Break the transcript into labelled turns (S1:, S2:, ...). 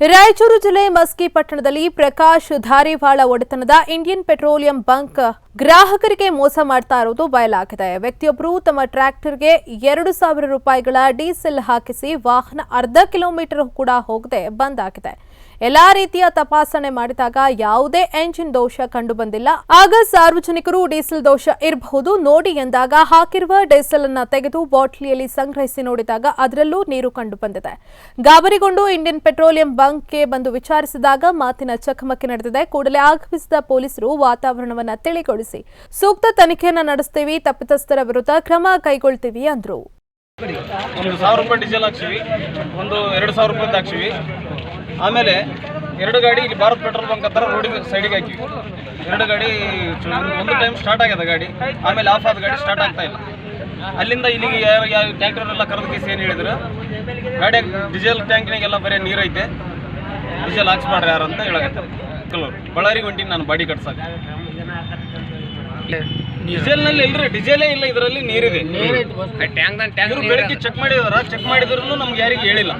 S1: ರಾಯಚೂರು ಜಿಲ್ಲೆ ಮಸ್ಕಿ ಪಟ್ಟಣದಲ್ಲಿ ಪ್ರಕಾಶ್ ಧಾರಿವಾಳ ಒಡೆತನದ ಇಂಡಿಯನ್ ಪೆಟ್ರೋಲಿಯಂ ಬಂಕ್ ಗ್ರಾಹಕರಿಗೆ ಮೋಸ ಮಾಡ್ತಾ ಇರುವುದು ಬಯಲಾಗಿದೆ. ವ್ಯಕ್ತಿಯೊಬ್ಬರು ತಮ್ಮ ಟ್ರ್ಯಾಕ್ಟರ್ಗೆ ಎರಡು ಸಾವಿರ ರೂಪಾಯಿಗಳ ಡೀಸೆಲ್ ಹಾಕಿಸಿ ವಾಹನ ಅರ್ಧ ಕಿಲೋಮೀಟರ್ ಕೂಡ ಹೋಗದೆ ಬಂದ್ ಆಗಿದೆ. ಎಲ್ಲಾ ರೀತಿಯ ತಪಾಸಣೆ ಮಾಡಿದಾಗ ಯಾವುದೇ ಎಂಜಿನ್ ದೋಷ ಕಂಡು ಬಂದಿಲ್ಲ ಆಗ ಸಾರ್ವಜನಿಕರು ಡೀಸೆಲ್ ದೋಷ ಇರಬಹುದು ನೋಡಿ ಎಂದಾಗ ಹಾಕಿರುವ ಡೀಸೆಲ್ ಅನ್ನ ತೆಗೆದು ಬಾಟ್ಲಿಯಲ್ಲಿ ಸಂಗ್ರಹಿಸಿ ನೋಡಿದಾಗ ಅದರಲ್ಲೂ ನೀರು ಕಂಡು ಬಂದಿದೆ ಗಾಬರಿಗೊಂಡು ಇಂಡಿಯನ್ ಪೆಟ್ರೋಲಿಯಂ ಬಂಕ್ಗೆ ಬಂದು ವಿಚಾರಿಸಿದಾಗ ಮಾತಿನ ಚಕಮಕಿ ನಡೆದಿದೆ ಕೂಡಲೇ ಆಗಮಿಸಿದ ಪೊಲೀಸರು ವಾತಾವರಣವನ್ನ ತಿಳಿಗೊಳಿಸಿ ಸೂಕ್ತ ತನಿಖೆಯನ್ನ ನಡೆಸ್ತೀವಿ ತಪ್ಪಿತಸ್ಥರ ವಿರುದ್ಧ ಕ್ರಮ ಕೈಗೊಳ್ತೀವಿ ಅಂದ್ರು
S2: ಒಂದು ಸಾವಿರ ರೂಪಾಯಿ ಡೀಸೆಲ್ ಹಾಕ್ಸಿವಿ ಒಂದು ಎರಡು ರೂಪಾಯಿ ಹಾಕ್ಸಿವಿ ಆಮೇಲೆ ಎರಡು ಗಾಡಿ ಇಲ್ಲಿ ಭಾರತ್ ಪೆಟ್ರೋಲ್ ಬಂಕ್ ಹತ್ರ ರೋಡ್ ಸೈಡಿಗೆ ಹಾಕಿವಿ ಎರಡು ಗಾಡಿ ಒಂದು- ಟೈಮ್ ಸ್ಟಾರ್ಟ್ ಆಗ್ಯದ ಗಾಡಿ ಆಮೇಲೆ ಆಫ್ ಆದ ಗಾಡಿ ಸ್ಟಾರ್ಟ್ ಆಗ್ತಾ ಇಲ್ಲ ಅಲ್ಲಿಂದ ಇಲ್ಲಿಗೆ ಯಾವ ಯಾವ ಟ್ಯಾಂಕರ್ ಎಲ್ಲ ಕರೆದ ಕೇಸ್ ಏನು ಹೇಳಿದ್ರು ಗಾಡಿಯಾಗ ಡೀಸೆಲ್ ಟ್ಯಾಂಕ್ನಾಗೆಲ್ಲ ಬರೀ ನೀರೈತೆ ಡೀಸೆಲ್ ಹಾಕ್ಸ್ಬಾಡ್ರಿ ಯಾರು ಅಂತ ಹೇಳಕತ್ತಾರೆ ಬಳ್ಳಾರಿ ಬಳ್ಳಾರಿಗೆ ಹೊಂಟೀನಿ ನಾನು ಬಾಡಿ ಕಟ್ಸಕ್ಕೆ ಡೀಸೆಲ್ನಲ್ಲಿ ಇಲ್ರಿ ಡೀಸೆಲೇ ಇಲ್ಲ ಇದರಲ್ಲಿ ನೀರಿದೆ.
S3: ಟ್ಯಾಂಕ್
S2: ಬೆಳಿಗ್ಗೆ ಚೆಕ್ ಮಾಡಿದಾರ ಚೆಕ್ ಮಾಡಿದ್ರು ನಮ್ಗೆ ಯಾರಿಗೂ ಹೇಳಿಲ್ಲ.